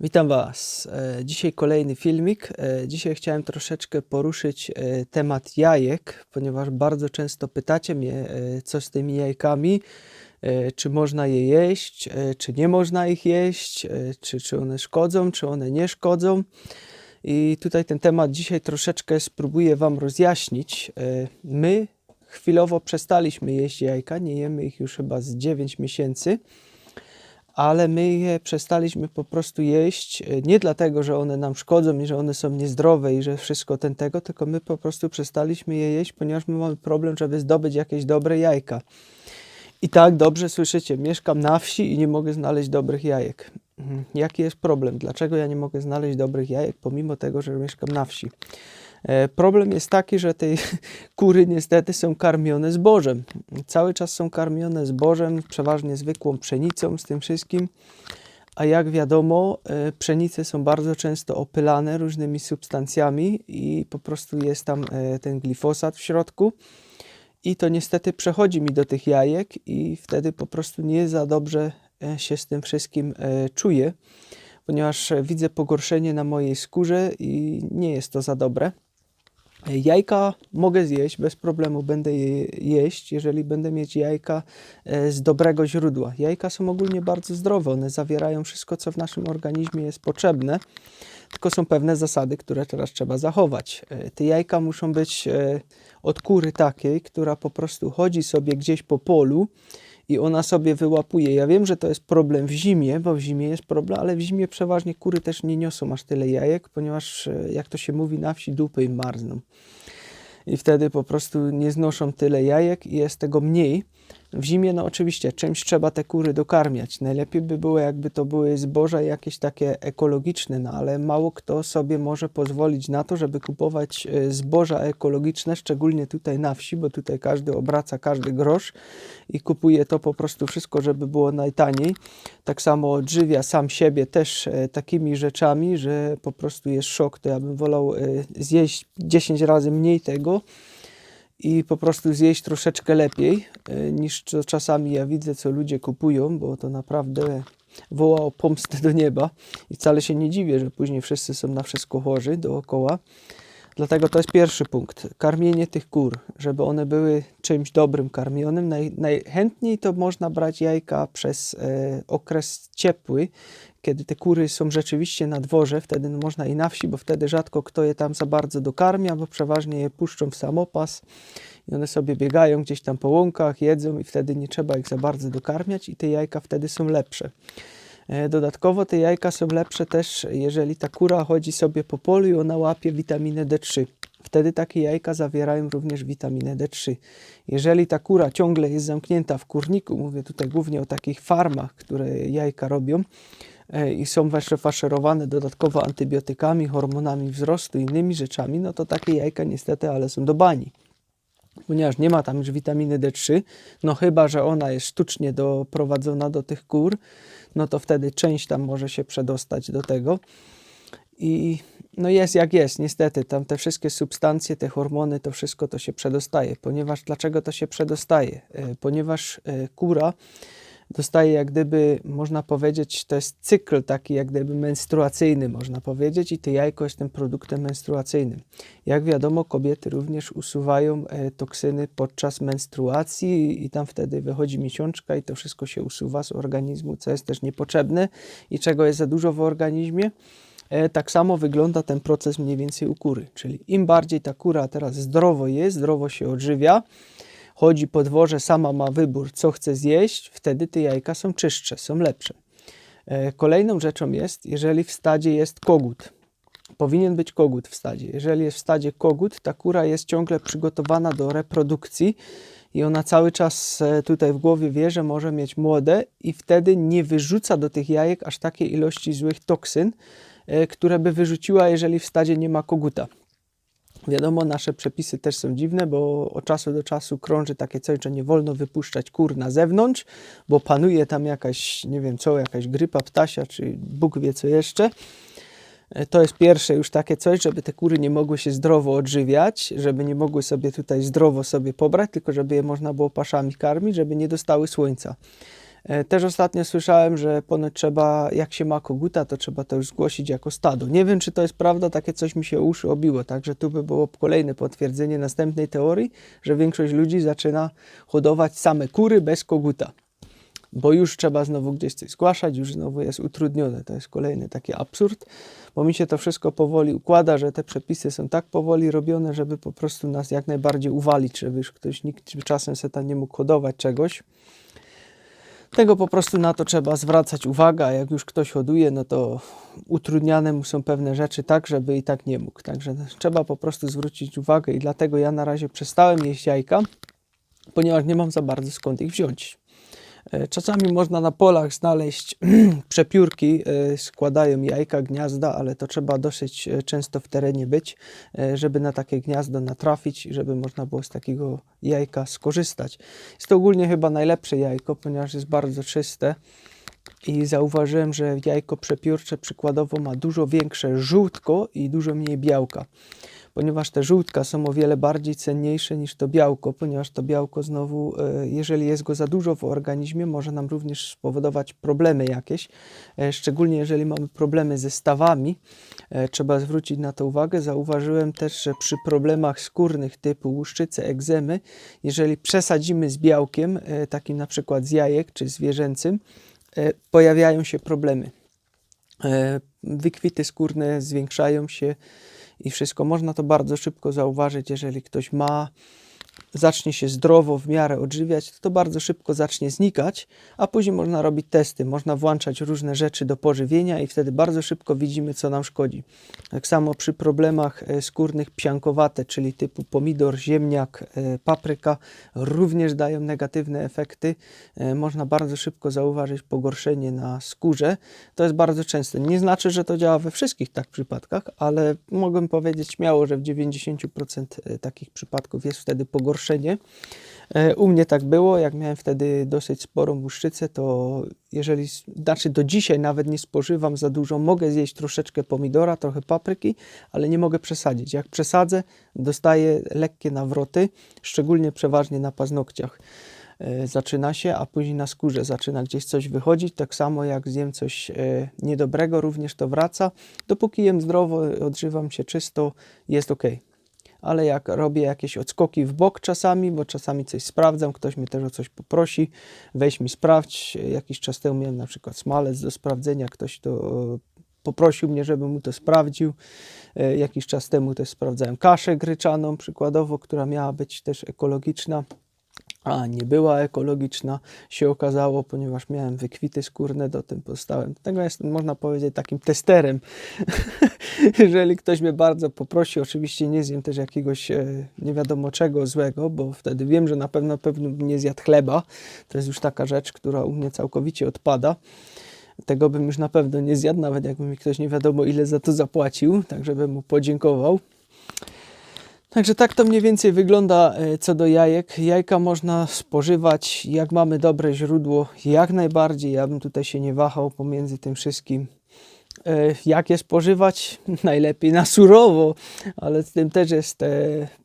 Witam Was. E, Dzisiaj kolejny filmik. E, Dzisiaj chciałem troszeczkę poruszyć e, temat jajek, ponieważ bardzo często pytacie mnie, co z tymi jajkami, czy można je jeść, czy nie można ich jeść, czy, czy one szkodzą, czy one nie szkodzą. I tutaj ten temat dzisiaj troszeczkę spróbuję Wam rozjaśnić. My chwilowo przestaliśmy jeść jajka, nie jemy ich już chyba z 9 miesięcy ale my je przestaliśmy po prostu jeść e, nie dlatego, że one nam szkodzą i że one są niezdrowe i że wszystko ten tego, tylko my po prostu przestaliśmy je jeść, ponieważ my mamy problem, żeby zdobyć jakieś dobre jajka. I tak, dobrze słyszycie, mieszkam na wsi i nie mogę znaleźć dobrych jajek. Mhm. Jaki jest problem? Dlaczego ja nie mogę znaleźć dobrych jajek, pomimo tego, że mieszkam na wsi? E, Problem jest taki, że te kury niestety są karmione zbożem. Cały czas są karmione zbożem, przeważnie zwykłą pszenicą z tym wszystkim. A jak wiadomo, e, pszenice są bardzo często opylane różnymi substancjami i po prostu jest tam e, ten glifosat w środku. I to niestety przechodzi mi do tych jajek i wtedy po prostu nie za dobrze się z tym wszystkim czuję, ponieważ widzę pogorszenie na mojej skórze i nie jest to za dobre. Jajka mogę zjeść, bez problemu będę je jeść, jeżeli będę mieć jajka e, z dobrego źródła. Jajka są ogólnie bardzo zdrowe, one zawierają wszystko, co w naszym organizmie jest potrzebne, tylko są pewne zasady, które teraz trzeba zachować. E, Te jajka muszą być e, od kury takiej, która po prostu chodzi sobie gdzieś po polu i ona sobie wyłapuje. Ja wiem, że to jest problem w zimie, bo w zimie jest problem, ale w zimie przeważnie kury też nie niosą aż tyle jajek, ponieważ e, jak to się mówi na wsi, dupy im marzną. I wtedy po prostu nie znoszą tyle jajek i jest tego mniej. W zimie, no oczywiście, czymś trzeba te kury dokarmiać. Najlepiej by było, jakby to były zboża jakieś takie ekologiczne, no ale mało kto sobie może pozwolić na to, żeby kupować e, zboża ekologiczne, szczególnie tutaj na wsi, bo tutaj każdy obraca każdy grosz i kupuje to po prostu wszystko, żeby było najtaniej. Tak samo odżywia sam siebie też e, takimi rzeczami, że po prostu jest szok. To ja bym wolał e, zjeść 10 razy mniej tego i po prostu zjeść troszeczkę lepiej, e, niż co czasami ja widzę, co ludzie kupują, bo to naprawdę woła o pomstę do nieba i wcale się nie dziwię, że później wszyscy są na wszystko chorzy dookoła. Dlatego to jest pierwszy punkt. Karmienie tych kur, żeby one były czymś dobrym karmionym. Naj, najchętniej to można brać jajka przez e, okres ciepły, kiedy te kury są rzeczywiście na dworze, wtedy no można i na wsi, bo wtedy rzadko kto je tam za bardzo dokarmia, bo przeważnie je puszczą w samopas i one sobie biegają gdzieś tam po łąkach, jedzą i wtedy nie trzeba ich za bardzo dokarmiać i te jajka wtedy są lepsze. E, Dodatkowo te jajka są lepsze też, jeżeli ta kura chodzi sobie po polu i ona łapie witaminę D3. Wtedy takie jajka zawierają również witaminę D3. Jeżeli ta kura ciągle jest zamknięta w kurniku, mówię tutaj głównie o takich farmach, które jajka robią e, i są jeszcze faszerowane dodatkowo antybiotykami, hormonami wzrostu i innymi rzeczami, no to takie jajka niestety, ale są do bani ponieważ nie ma tam już witaminy D3, no chyba, że ona jest sztucznie doprowadzona do tych kur, no to wtedy część tam może się przedostać do tego. I no jest jak jest, niestety, tam te wszystkie substancje, te hormony, to wszystko to się przedostaje. Ponieważ, dlaczego to się przedostaje? E, Ponieważ e, kura dostaje jak gdyby, można powiedzieć, to jest cykl taki jak gdyby menstruacyjny, można powiedzieć, i to jajko jest tym produktem menstruacyjnym. Jak wiadomo, kobiety również usuwają e, toksyny podczas menstruacji i tam wtedy wychodzi miesiączka i to wszystko się usuwa z organizmu, co jest też niepotrzebne i czego jest za dużo w organizmie. E, Tak samo wygląda ten proces mniej więcej u kury, czyli im bardziej ta kura teraz zdrowo jest, zdrowo się odżywia, chodzi po dworze, sama ma wybór, co chce zjeść, wtedy te jajka są czystsze, są lepsze. E, Kolejną rzeczą jest, jeżeli w stadzie jest kogut. Powinien być kogut w stadzie. Jeżeli jest w stadzie kogut, ta kura jest ciągle przygotowana do reprodukcji i ona cały czas e, tutaj w głowie wie, że może mieć młode i wtedy nie wyrzuca do tych jajek aż takiej ilości złych toksyn, e, które by wyrzuciła, jeżeli w stadzie nie ma koguta. Wiadomo, nasze przepisy też są dziwne, bo od czasu do czasu krąży takie coś, że nie wolno wypuszczać kur na zewnątrz, bo panuje tam jakaś, nie wiem co, jakaś grypa ptasia, czy Bóg wie co jeszcze. E, To jest pierwsze już takie coś, żeby te kury nie mogły się zdrowo odżywiać, żeby nie mogły sobie tutaj zdrowo sobie pobrać, tylko żeby je można było paszami karmić, żeby nie dostały słońca. E, Też ostatnio słyszałem, że ponoć trzeba, jak się ma koguta, to trzeba to już zgłosić jako stado. Nie wiem, czy to jest prawda, takie coś mi się uszy obiło, także tu by było kolejne potwierdzenie następnej teorii, że większość ludzi zaczyna hodować same kury bez koguta. Bo już trzeba znowu gdzieś coś zgłaszać, już znowu jest utrudnione. To jest kolejny taki absurd, bo mi się to wszystko powoli układa, że te przepisy są tak powoli robione, żeby po prostu nas jak najbardziej uwalić, żeby już ktoś nikt czasem se tam nie mógł hodować czegoś. Tego po prostu na to trzeba zwracać uwagę, a jak już ktoś hoduje, no to utrudniane mu są pewne rzeczy tak, żeby i tak nie mógł. Także trzeba po prostu zwrócić uwagę i dlatego ja na razie przestałem jeść jajka, ponieważ nie mam za bardzo skąd ich wziąć. E, Czasami można na polach znaleźć przepiórki, e, składają jajka, gniazda, ale to trzeba dosyć e, często w terenie być, żeby na takie gniazdo natrafić, żeby można było z takiego jajka skorzystać. Jest to ogólnie chyba najlepsze jajko, ponieważ jest bardzo czyste i zauważyłem, że jajko przepiórcze przykładowo ma dużo większe żółtko i dużo mniej białka. Ponieważ te żółtka są o wiele bardziej cenniejsze niż to białko, ponieważ to białko znowu, e, jeżeli jest go za dużo w organizmie, może nam również spowodować problemy jakieś. E, Szczególnie jeżeli mamy problemy ze stawami, e, trzeba zwrócić na to uwagę. Zauważyłem też, że przy problemach skórnych typu łuszczyce, egzemy, jeżeli przesadzimy z białkiem, takim na przykład z jajek czy zwierzęcym, pojawiają się problemy. Wykwity skórne zwiększają się i wszystko. Można to bardzo szybko zauważyć, jeżeli ktoś ma, zacznie się zdrowo w miarę odżywiać, to to bardzo szybko zacznie znikać, a później można robić testy, można włączać różne rzeczy do pożywienia i wtedy bardzo szybko widzimy, co nam szkodzi. Tak samo przy problemach e, skórnych psiankowate, czyli typu pomidor, ziemniak, e, papryka, również dają negatywne efekty. E, Można bardzo szybko zauważyć pogorszenie na skórze. To jest bardzo częste. Nie znaczy, że to działa we wszystkich tak przypadkach, ale mogę powiedzieć śmiało, że w 90% takich przypadków jest wtedy pogorszenie. E, U mnie tak było, jak miałem wtedy dosyć sporą łuszczycę, to jeżeli, znaczy do dzisiaj nawet nie spożywam za dużo, mogę zjeść troszeczkę pomidora, trochę papryki, ale nie mogę przesadzić. Jak przesadzę, dostaję lekkie nawroty, szczególnie przeważnie na paznokciach e, zaczyna się, a później na skórze zaczyna gdzieś coś wychodzić. Tak samo jak zjem coś e, niedobrego, również to wraca. Dopóki jem zdrowo, odżywam się czysto, jest ok. Ale jak robię jakieś odskoki w bok czasami, bo czasami coś sprawdzam, ktoś mnie też o coś poprosi, weź mi sprawdź. Jakiś czas temu miałem na przykład smalec do sprawdzenia, ktoś to e, poprosił mnie, żebym mu to sprawdził. E, Jakiś czas temu też sprawdzałem kaszę gryczaną, przykładowo, która miała być też ekologiczna a nie była ekologiczna, się okazało, ponieważ miałem wykwity skórne, do tym pozostałem. Tego jestem, można powiedzieć, takim testerem. Jeżeli ktoś mnie bardzo poprosi, oczywiście nie zjem też jakiegoś e, nie wiadomo czego złego, bo wtedy wiem, że na pewno pewno nie zjadł chleba. To jest już taka rzecz, która u mnie całkowicie odpada. Tego bym już na pewno nie zjadł, nawet jakby mi ktoś nie wiadomo ile za to zapłacił, tak żebym mu podziękował. Także tak to mniej więcej wygląda e, co do jajek. Jajka można spożywać, jak mamy dobre źródło, jak najbardziej. Ja bym tutaj się nie wahał pomiędzy tym wszystkim. E, Jak je spożywać? Najlepiej na surowo, ale z tym też jest e,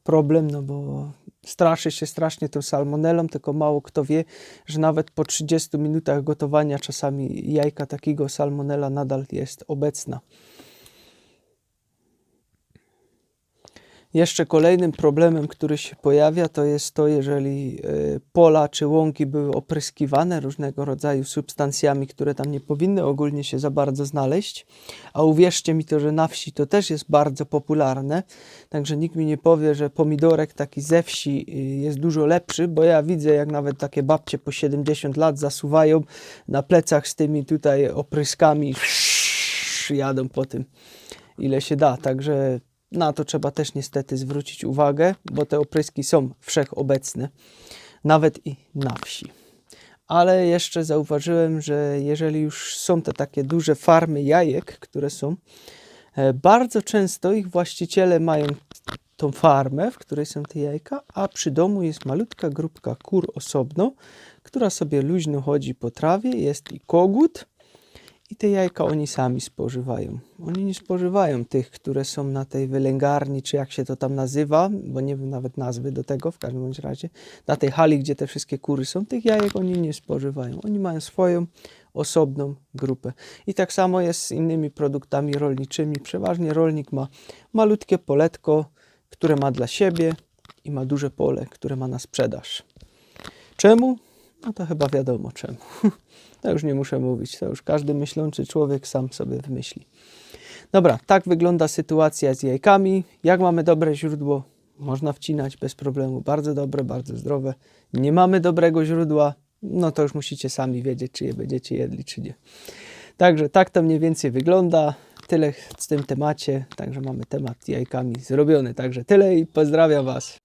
problem, no bo straszy się strasznie tą salmonelą, tylko mało kto wie, że nawet po 30 minutach gotowania czasami jajka takiego salmonela nadal jest obecna. Jeszcze kolejnym problemem, który się pojawia, to jest to, jeżeli e, pola czy łąki były opryskiwane różnego rodzaju substancjami, które tam nie powinny ogólnie się za bardzo znaleźć. A uwierzcie mi to, że na wsi to też jest bardzo popularne. Także nikt mi nie powie, że pomidorek taki ze wsi y, jest dużo lepszy, bo ja widzę, jak nawet takie babcie po 70 lat zasuwają na plecach z tymi tutaj opryskami, jadą po tym, ile się da. Także na to trzeba też niestety zwrócić uwagę, bo te opryski są wszechobecne, nawet i na wsi. Ale jeszcze zauważyłem, że jeżeli już są te takie duże farmy jajek, które są, e, bardzo często ich właściciele mają tą farmę, w której są te jajka, a przy domu jest malutka grupka kur osobno, która sobie luźno chodzi po trawie, jest i kogut, i te jajka oni sami spożywają. Oni nie spożywają tych, które są na tej wylęgarni, czy jak się to tam nazywa, bo nie wiem nawet nazwy do tego w każdym bądź razie. Na tej hali, gdzie te wszystkie kury są, tych jajek oni nie spożywają. Oni mają swoją osobną grupę. I tak samo jest z innymi produktami rolniczymi. Przeważnie rolnik ma malutkie poletko, które ma dla siebie i ma duże pole, które ma na sprzedaż. Czemu? No to chyba wiadomo czemu. To już nie muszę mówić, to już każdy myślący człowiek sam sobie wymyśli. Dobra, tak wygląda sytuacja z jajkami. Jak mamy dobre źródło, można wcinać bez problemu. Bardzo dobre, bardzo zdrowe. Nie mamy dobrego źródła, no to już musicie sami wiedzieć, czy je będziecie jedli, czy nie. Także tak to mniej więcej wygląda. Tyle w tym temacie. Także mamy temat jajkami zrobiony. Także tyle i pozdrawiam Was.